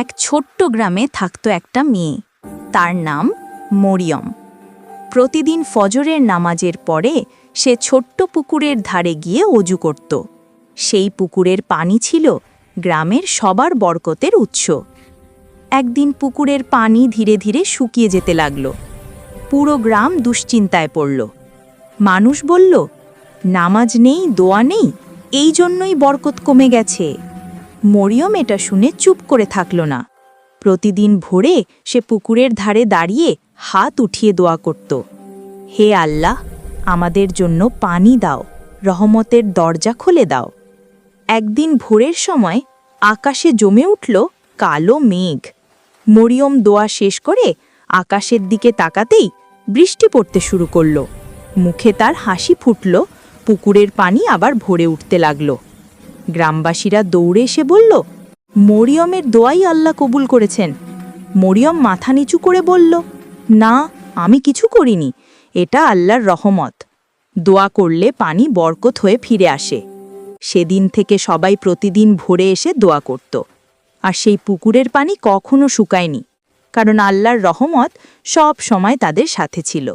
এক ছোট্ট গ্রামে থাকত একটা মেয়ে। তার নাম মরিয়ম। প্রতিদিন ফজরের নামাজের পরে সে ছোট্ট পুকুরের ধারে গিয়ে অজু করত। সেই পুকুরের পানি ছিল গ্রামের সবার বরকতের উৎস। একদিন পুকুরের পানি ধীরে ধীরে শুকিয়ে যেতে লাগল। পুরো গ্রাম দুশ্চিন্তায় পড়ল। মানুষ বলল, নামাজ নেই, দোয়া নেই, এই জন্যই বরকত কমে গেছে। মরিয়ম এটা শুনে চুপ করে থাকল না। প্রতিদিন ভোরে সে পুকুরের ধারে দাঁড়িয়ে হাত উঠিয়ে দোয়া করত। হে আল্লাহ, আমাদের জন্য পানি দাও, রহমতের দরজা খুলে দাও। একদিন ভোরের সময় আকাশে জমে উঠল কালো মেঘ। মরিয়ম দোয়া শেষ করে আকাশের দিকে তাকাতেই বৃষ্টি পড়তে শুরু করল। মুখে তার হাসি ফুটল, পুকুরের পানি আবার ভরে উঠতে লাগল। গ্রামবাসীরা দৌড়ে এসে বলল, মরিয়মের দোয়াই আল্লাহ কবুল করেছেন। মরিয়ম মাথা নিচু করে বলল, না, আমি কিছু করিনি, এটা আল্লাহর রহমত। দোয়া করলে পানি বরকত হয়ে ফিরে আসে। সেদিন থেকে সবাই প্রতিদিন ভোরে এসে দোয়া করত। আর সেই পুকুরের পানি কখনো শুকায়নি, কারণ আল্লাহর রহমত সব সময় তাদের সাথে ছিল।